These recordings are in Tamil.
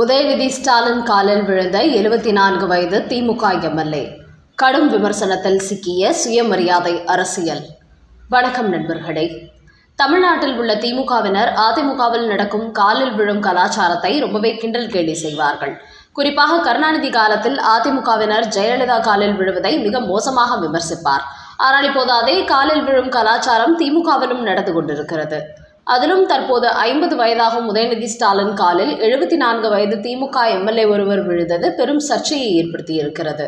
உதயநிதி ஸ்டாலின் காலில் விழுந்த எழுபத்தி நான்கு வயது திமுக எம்எல்ஏ. கடும் விமர்சனத்தில் சிக்கிய சுயமரியாதை அரசியல். வணக்கம் நண்பர்களே. தமிழ்நாட்டில் உள்ள திமுகவினர் அதிமுகவில் நடக்கும் காலில் விழும் கலாச்சாரத்தை ரொம்பவே கிண்டல் கேலி செய்வார்கள். குறிப்பாக கருணாநிதி காலத்தில் அதிமுகவினர் ஜெயலலிதா காலில் விழுவதை மிக மோசமாக விமர்சிப்பார். ஆனால் இப்போது அதே காலில் விழும் கலாச்சாரம் திமுகவிலும் நடந்து கொண்டிருக்கிறது. அதிலும் தற்போது ஐம்பது வயதாகும் உதயநிதி ஸ்டாலின் காலில் எழுபத்தி நான்கு வயது திமுக எம்எல்ஏ ஒருவர் விழுந்தது. பெரும் சர்ச்சையை ஏற்படுத்தியிருக்கிறது.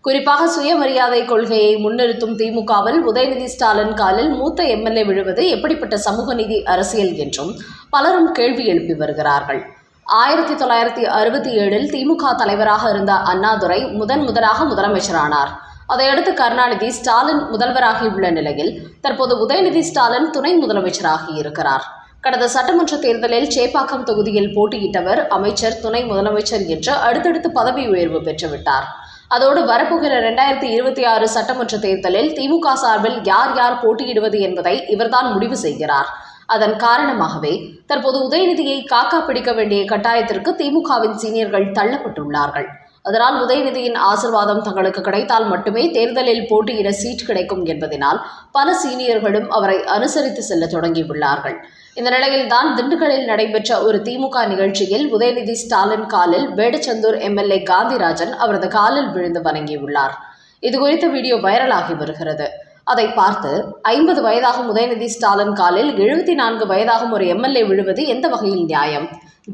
குறிப்பாக சுயமரியாதை கொள்கையை முன்னிறுத்தும் திமுகவில் உதயநிதி ஸ்டாலின் காலில் மூத்த எம்எல்ஏ விழுவது எப்படிப்பட்ட சமூக நீதி அரசியல் என்றும் பலரும் கேள்வி எழுப்பி வருகிறார்கள். ஆயிரத்தி தொள்ளாயிரத்தி அறுபத்தி ஏழில் திமுக தலைவராக இருந்த அண்ணாதுரை முதன் முதலாக முதலமைச்சரானார். அதையடுத்து கருணாநிதி ஸ்டாலின் முதல்வராகியுள்ள நிலையில் தற்போது உதயநிதி ஸ்டாலின் துணை முதலமைச்சராகி இருக்கிறார். கடந்த சட்டமன்ற தேர்தலில் சேப்பாக்கம் தொகுதியில் போட்டியிட்டவர் அமைச்சர் துணை முதலமைச்சர் என்று அடுத்தடுத்து பதவி உயர்வு பெற்றுவிட்டார். அதோடு வரப்போகிற இரண்டாயிரத்தி இருபத்தி ஆறு சட்டமன்ற தேர்தலில் திமுக சார்பில் யார் யார் போட்டியிடுவது என்பதை இவர்தான் முடிவு செய்கிறார். அதன் காரணமாகவே தற்போது உதயநிதியை காக்கா பிடிக்க வேண்டிய கட்டாயத்திற்கு திமுகவின் சீனியர்கள் தள்ளப்பட்டுள்ளார்கள். அதனால் உதயநிதியின் ஆசிர்வாதம் தங்களுக்கு கிடைத்தால் மட்டுமே தேர்தலில் போட்டியிட சீட் கிடைக்கும் என்பதனால் பல சீனியர்களும் அவரை அனுசரித்து செல்ல தொடங்கியுள்ளார்கள். இந்த நிலையில்தான் திண்டுக்கல்லில் நடைபெற்ற ஒரு திமுக நிகழ்ச்சியில் உதயநிதி ஸ்டாலின் காலில் வேடச்சந்தூர் எம்எல்ஏ காந்திராஜன் அவரது காலில் விழுந்து வணங்கியுள்ளார். இதுகுறித்த வீடியோ வைரலாகி வருகிறது. அதை பார்த்து ஐம்பது வயதாகும் உதயநிதி ஸ்டாலின் காலில் எழுபத்தி நான்கு வயதாகும் ஒரு எம்எல்ஏ விழுவது எந்த வகையில் நியாயம்?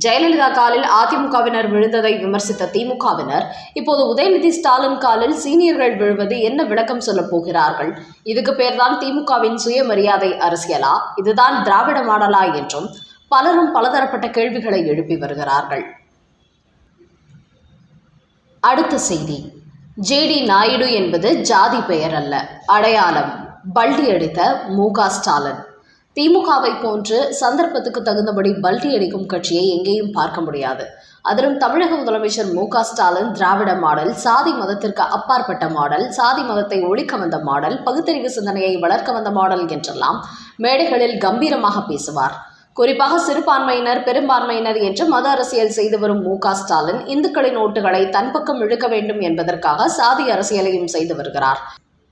ஜெயலலிதா காலில் அதிமுகவினர் விழுந்ததை விமர்சித்த திமுகவினர் இப்போது உதயநிதி ஸ்டாலின் காலில் சீனியர்கள் விழுவது என்ன விளக்கம் சொல்லப் போகிறார்கள்? இதுக்கு பேர்தான் திமுகவின் சுயமரியாதை அரசியலா? இதுதான் திராவிட மாடலா என்றும் பலரும் பலதரப்பட்ட கேள்விகளை எழுப்பி வருகிறார்கள். அடுத்த செய்தி. ஜேடி நாயுடு என்பது ஜாதி பெயர் அல்ல. அடையாளம் பல்டி அடித்த மு ஸ்டாலின். திமுகவை போன்று சந்தர்ப்பத்துக்கு தகுந்தபடி பல்டி அடிக்கும் கட்சியை எங்கேயும் பார்க்க முடியாது. அதிலும் தமிழக முதலமைச்சர் மு ஸ்டாலின் திராவிட மாடல் சாதி மதத்திற்கு அப்பாற்பட்ட மாடல் சாதி மதத்தை ஒழிக்க வந்த மாடல் பகுத்தறிவு சிந்தனையை வளர்க்க வந்த மாடல் என்றெல்லாம் மேடைகளில் கம்பீரமாக பேசுவார். குறிப்பாக சிறுபான்மையினர் பெரும்பான்மையினர் என்று மத அரசியல் செய்து வரும் மு ஸ்டாலின் இந்துக்களின் ஓட்டுகளை தன் பக்கம் இழுக்க வேண்டும் என்பதற்காக சாதி அரசியலையும் செய்து வருகிறார்.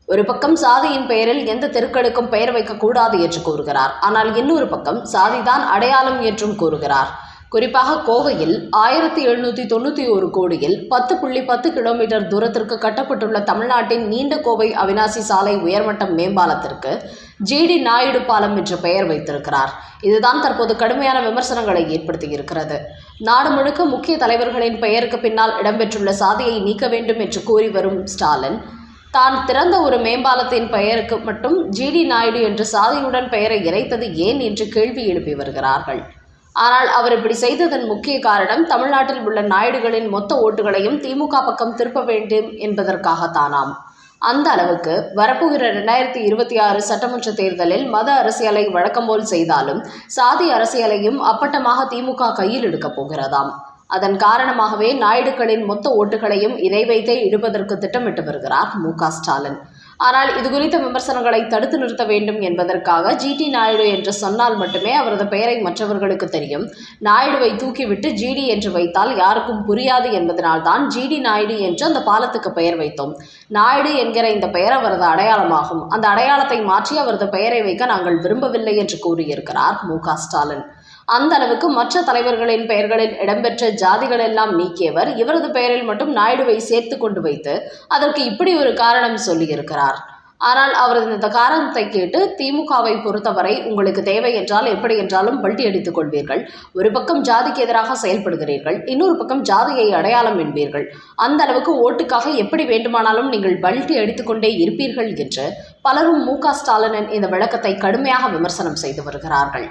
ஒரு பக்கம் சாதியின் பெயரில் எந்த தெருக்களுக்கும் பெயர் வைக்கக்கூடாது என்று கூறுகிறார். ஆனால் இன்னொரு பக்கம் சாதிதான் அடையாளம் என்றும் கூறுகிறார். குறிப்பாக கோவையில் ஆயிரத்தி எழுநூற்றி தொண்ணூற்றி ஒரு கோடியில் பத்து புள்ளி பத்து கிலோமீட்டர் தூரத்திற்கு கட்டப்பட்டுள்ள தமிழ்நாட்டின் நீண்ட கோவை அவினாசி சாலை உயர்மட்டம் மேம்பாலத்திற்கு ஜிடி நாயுடு பாலம் என்று பெயர் வைத்திருக்கிறார். இதுதான் தற்போது கடுமையான விமர்சனங்களை ஏற்படுத்தியிருக்கிறது. நாடு முழுக்க முக்கிய தலைவர்களின் பெயருக்கு பின்னால் இடம்பெற்றுள்ள சாதியை நீக்க வேண்டும் என்று கூறி வரும் ஸ்டாலின் தான் திறந்த ஒரு மேம்பாலத்தின் பெயருக்கு மட்டும் ஜிடி நாயுடு என்று சாதியுடன் பெயரை இறைத்தது ஏன் என்று கேள்வி எழுப்பி வருகிறார்கள். ஆனால் அவர் இப்படி செய்ததன் முக்கிய காரணம் தமிழ்நாட்டில் உள்ள நாயுடுகளின் மொத்த ஓட்டுகளையும் திமுக பக்கம் திருப்ப வேண்டும் என்பதற்காகத்தானாம். அந்த அளவுக்கு வரப்போகிற இரண்டாயிரத்தி இருபத்தி ஆறு சட்டமன்ற தேர்தலில் மத அரசியலை வழக்கம்போல் செய்தாலும் சாதி அரசியலையும் அப்பட்டமாக திமுக கையில் எடுக்கப் போகிறதாம். அதன் காரணமாகவே நாயுடுகளின் மொத்த ஓட்டுகளையும் இதை வைத்தே இடுவதற்கு திட்டமிட்டு வருகிறார் மு ஸ்டாலின். ஆனால் இது குறித்த விமர்சனங்களை தடுத்து நிறுத்த வேண்டும் என்பதற்காக ஜிடி நாயுடு என்று சொன்னால் மட்டுமே அவரது பெயரை மற்றவர்களுக்கு தெரியும். நாயுடுவை தூக்கிவிட்டு ஜிடி என்று வைத்தால் யாருக்கும் புரியாது என்பதனால்தான் ஜிடி நாயுடு என்று அந்த பாலத்துக்கு பெயர் வைத்தோம். நாயுடு என்கிற இந்த பெயர் அவரது அடையாளமாகும். அந்த அடையாளத்தை மாற்றி அவரது பெயரை வைக்க நாங்கள் விரும்பவில்லை என்று கூறியிருக்கிறார் மு க ஸ்டாலின். அந்த அளவுக்கு மற்ற தலைவர்களின் பெயர்களில் இடம்பெற்ற ஜாதிகள் எல்லாம் நீக்கியவர். இவரது பெயரில் மட்டும் நாயுடுவை சேர்த்து கொண்டு வைத்து அதற்கு இப்படி ஒரு காரணம் சொல்லியிருக்கிறார். ஆனால் அவரது இந்த காரணத்தை கேட்டு திமுகவை பொறுத்தவரை உங்களுக்கு தேவை என்றால் எப்படி என்றாலும் பல்டி அடித்துக் கொள்வீர்கள். ஒரு பக்கம் ஜாதிக்கு எதிராக செயல்படுகிறீர்கள் இன்னொரு பக்கம் ஜாதியை அடையாளம் என்பீர்கள். அந்த அளவுக்கு ஓட்டுக்காக எப்படி வேண்டுமானாலும் நீங்கள் பல்டி அடித்துக்கொண்டே இருப்பீர்கள் என்று பலரும் மு க ஸ்டாலினின் இந்த விளக்கத்தை கடுமையாக விமர்சனம் செய்து வருகிறார்கள்.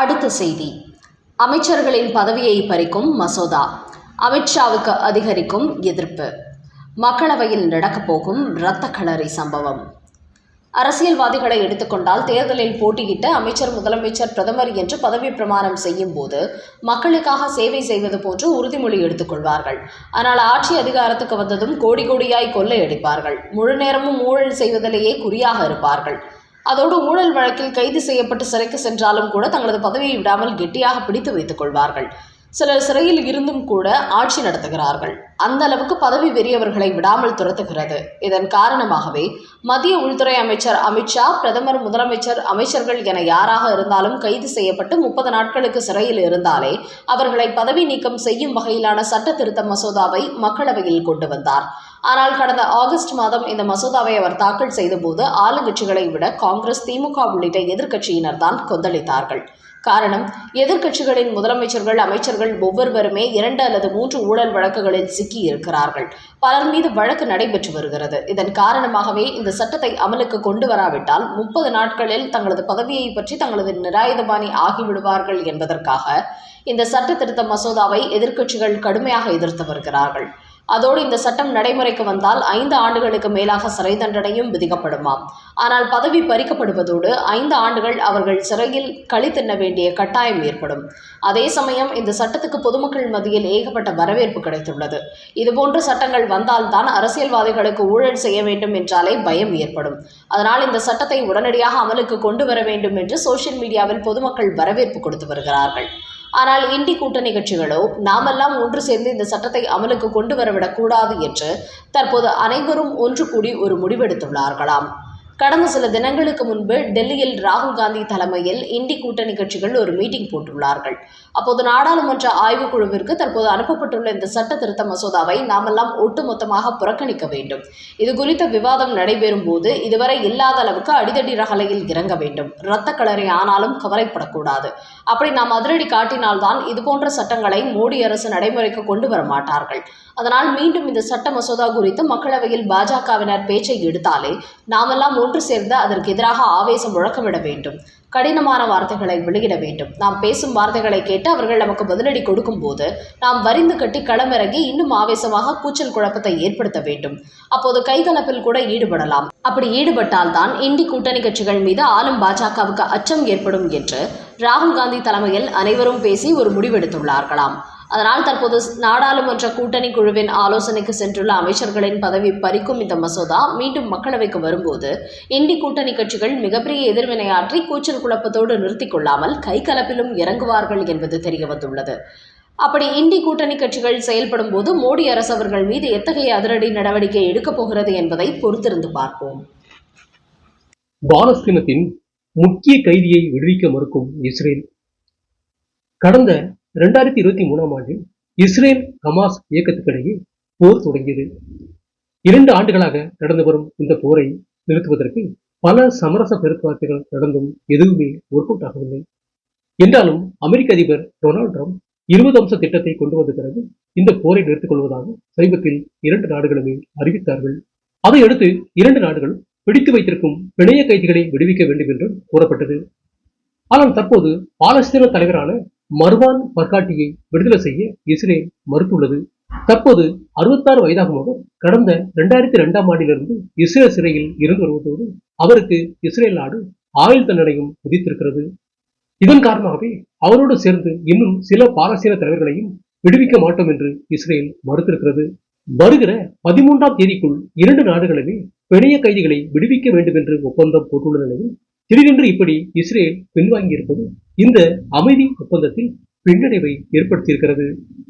அடுத்த செய்தி. அமைச்சர்களின் பதவியை பறிக்கும் மசோதா. அமித்ஷாவுக்கு அதிகரிக்கும் எதிர்ப்பு. மக்களவையில் நடக்கப்போகும் இரத்த களரி சம்பவம். அரசியல்வாதிகளை எடுத்துக்கொண்டால் தேர்தலில் போட்டியிட்ட அமைச்சர் முதலமைச்சர் பிரதமர் என்று பதவி பிரமாணம் செய்யும் போது மக்களுக்காக சேவை செய்வது போன்று உறுதிமொழி எடுத்துக்கொள்வார்கள் ஆனால் ஆட்சி அதிகாரத்துக்கு வந்ததும் கோடி கோடியாய் கொள்ளையடிப்பார்கள். முழு நேரமும் ஊழல் செய்வதிலேயே குறியாக இருப்பார்கள். அதோடு ஊழல் வழக்கில் கைது செய்யப்பட்டு சிறைக்கு சென்றாலும் கூட தங்களது பதவியை விடாமல் கெட்டியாக பிடித்து வைத்துக் கொள்வார்கள். சிலர் சிறையில் இருந்தும் கூட ஆட்சி நடத்துகிறார்கள். அந்த அளவுக்கு பதவி வெறியவர்களை விடாமல் துரத்துகிறது. இதன் காரணமாகவே மத்திய உள்துறை அமைச்சர் அமித்ஷா பிரதமர் முதலமைச்சர் அமைச்சர்கள் என யாராக இருந்தாலும் கைது செய்யப்பட்டு முப்பது நாட்களுக்கு சிறையில் இருந்தாலே அவர்களை பதவி நீக்கம் செய்யும் வகையிலான சட்ட திருத்த மசோதாவை மக்களவையில் கொண்டு வந்தார். ஆனால் கடந்த ஆகஸ்ட் மாதம் இந்த மசோதாவை அவர் தாக்கல் செய்தபோது ஆளுங்கட்சிகளை விட காங்கிரஸ் திமுக உள்ளிட்ட எதிர்க்கட்சியினர் தான் கொந்தளித்தார்கள். காரணம் எதிர்க்கட்சிகளின் முதலமைச்சர்கள் அமைச்சர்கள் ஒவ்வொருவருமே இரண்டு அல்லது மூன்று ஊழல் வழக்குகளில் சிக்கி இருக்கிறார்கள் பலர் மீது வழக்கு நடைபெற்று வருகிறது. இதன் காரணமாகவே இந்த சட்டத்தை அமலுக்கு கொண்டு வராவிட்டால் முப்பது நாட்களில் தங்களது பதவியை பற்றி தங்களது நிராயுதபாணி ஆகிவிடுவார்கள் என்பதற்காக இந்த சட்ட திருத்த மசோதாவை எதிர்க்கட்சிகள் கடுமையாக எதிர்த்து வருகிறார்கள். அதோடு இந்த சட்டம் நடைமுறைக்கு வந்தால் ஐந்து ஆண்டுகளுக்கு மேலாக சிறை தண்டனையும் விதிக்கப்படுமாம். ஆனால் பதவி பறிக்கப்படுவதோடு ஐந்து ஆண்டுகள் அவர்கள் சிறையில் கழித்திண்ண வேண்டிய கட்டாயம் ஏற்படும். அதே சமயம் இந்த சட்டத்துக்கு பொதுமக்கள் மத்தியில் ஏகப்பட்ட வரவேற்பு கிடைத்துள்ளது. இதுபோன்ற சட்டங்கள் வந்தால்தான் அரசியல்வாதிகளுக்கு ஊழல் செய்ய வேண்டும் என்றாலே பயம் ஏற்படும். அதனால் இந்த சட்டத்தை உடனடியாக அமலுக்கு கொண்டு வர வேண்டும் என்று சோஷியல் மீடியாவில் பொதுமக்கள் வரவேற்பு கொடுத்து வருகிறார்கள். ஆனால் இண்டி கூட்டணி கட்சிகளோ நாமெல்லாம் ஒன்று சேர்ந்து இந்த சட்டத்தை அமலுக்கு கொண்டு வரவிடக்கூடாது என்று தற்போது அனைவரும் ஒன்று கூடி ஒரு முடிவெடுத்துள்ளார்களாம். கடந்த சில தினங்களுக்கு முன்பு டெல்லியில் ராகுல் காந்தி தலைமையில் இந்தி கூட்டணி கட்சிகள் ஒரு மீட்டிங் போட்டுள்ளார்கள். அப்போது நாடாளுமன்ற ஆய்வுக்குழுவிற்கு தற்போது அனுப்பப்பட்டுள்ள இந்த சட்ட திருத்த மசோதாவை நாமெல்லாம் ஒட்டுமொத்தமாக புறக்கணிக்க வேண்டும். இது குறித்த விவாதம் நடைபெறும் போது இதுவரை இல்லாத அளவுக்கு அடிதடி ரகலையில் இறங்க வேண்டும். இரத்த கலரை ஆனாலும் கவலைப்படக்கூடாது. அப்படி நாம் அதிரடி காட்டினால்தான் இதுபோன்ற சட்டங்களை மோடி அரசு நடைமுறைக்கு கொண்டு வர மாட்டார்கள். அதனால் மீண்டும் இந்த சட்ட மசோதா குறித்து மக்களவையில் பாஜகவினர் பேச்சை எடுத்தாலே நாமெல்லாம் ஒன்று சேர்ந்து அதற்கு எதிராக ஆவேசம் முழக்கமிட வேண்டும். கடினமான வார்த்தைகளை வெளியிட வேண்டும். நாம் பேசும் வார்த்தைகளை கேட்டு அவர்கள் நமக்கு பதிலடி கொடுக்கும் போது நாம் வரிந்து கட்டி களமிறங்கி இன்னும் ஆவேசமாக கூச்சல் குழப்பத்தை ஏற்படுத்த வேண்டும். அப்போது கைகலப்பில் கூட ஈடுபடலாம். அப்படி ஈடுபட்டால் தான் இந்தி கூட்டணி கட்சிகள் மீது ஆளும் பாஜகவுக்கு அச்சம் ஏற்படும் என்று ராகுல் காந்தி தலைமையில் அனைவரும் பேசி ஒரு முடிவெடுத்துள்ளார்களாம். அதனால் தற்போது நாடாளுமன்ற கூட்டணி குழுவின் ஆலோசனைக்கு சென்றுள்ள அமைச்சர்களின் பதவி பறிக்கும் இந்த மசோதா மீண்டும் மக்களவைக்கு வரும்போது இந்தி கூட்டணி கட்சிகள் மிகப்பெரிய எதிர்வினையாற்றி கூச்சல் குழப்பத்தோடு நிறுத்திக் கொள்ளாமல் கைகலப்பிலும் இறங்குவார்கள் என்பது தெரிய வந்துள்ளது. அப்படி இந்தி கூட்டணி கட்சிகள் செயல்படும் போது மோடி அரசு அவர்கள் மீது எத்தகைய அதிரடி நடவடிக்கை எடுக்கப் போகிறது என்பதை பொறுத்திருந்து பார்ப்போம். பாலஸ்தீனத்தின் முக்கிய கைதியை விடுவிக்க மறுக்கும் இஸ்ரேல். கடந்த இரண்டாயிரத்தி இருபத்தி மூணாம் ஆண்டில் இஸ்ரேல் ஹமாஸ் இயக்கத்துக்கிடையே போர் தொடங்கியது. இரண்டு ஆண்டுகளாக நடந்து வரும் இந்த போரை நிறுத்துவதற்கு பல சமரச பேச்சுவார்த்தைகள் நடந்தும் எதுவுமே ஒர்க் அவுட் ஆகவில்லை. என்றாலும் அமெரிக்க அதிபர் டொனால்ட் ட்ரம்ப் இருபது அம்ச திட்டத்தை கொண்டு வந்த பிறகு இந்த போரை நிறுத்திக் கொள்வதாக சமீபத்தில் இரண்டு நாடுகளுமே அறிவித்தார்கள். அதையடுத்து இரண்டு நாடுகள் பிடித்து வைத்திருக்கும் பிணைய கைதிகளை விடுவிக்க வேண்டும் என்றும் கூறப்பட்டது. ஆனால் தற்போது பாலஸ்தீன தலைவரான மர்வான் பர்காட்டியை விடுதலை செய்ய இஸ்ரேல் மறுத்துள்ளது. தற்போது அறுபத்தாறு வயதாகும் அவர் கடந்த இரண்டாயிரத்தி இரண்டாம் ஆண்டிலிருந்து இஸ்ரேல் சிறையில் இருந்து வருவதோடு அவருக்கு இஸ்ரேல் நாடு ஆயுள் தண்டனையும் விதித்திருக்கிறது. இதன் காரணமாகவே அவரோடு சேர்ந்து இன்னும் சில பாலஸ்தீன தலைவர்களையும் விடுவிக்க மாட்டோம் என்று இஸ்ரேல் மறுத்திருக்கிறது. வருகிற பதிமூன்றாம் தேதிக்குள் இரண்டு நாடுகளுமே பிணைய கைதிகளை விடுவிக்க வேண்டும் என்று ஒப்பந்தம் போட்டுள்ள நிலையில் திடீரென்று இப்படி இஸ்ரேல் பின்வாங்கியிருப்பது இந்த அமைதி ஒப்பந்தத்தில் பின்னடைவை ஏற்படுத்தியிருக்கிறது.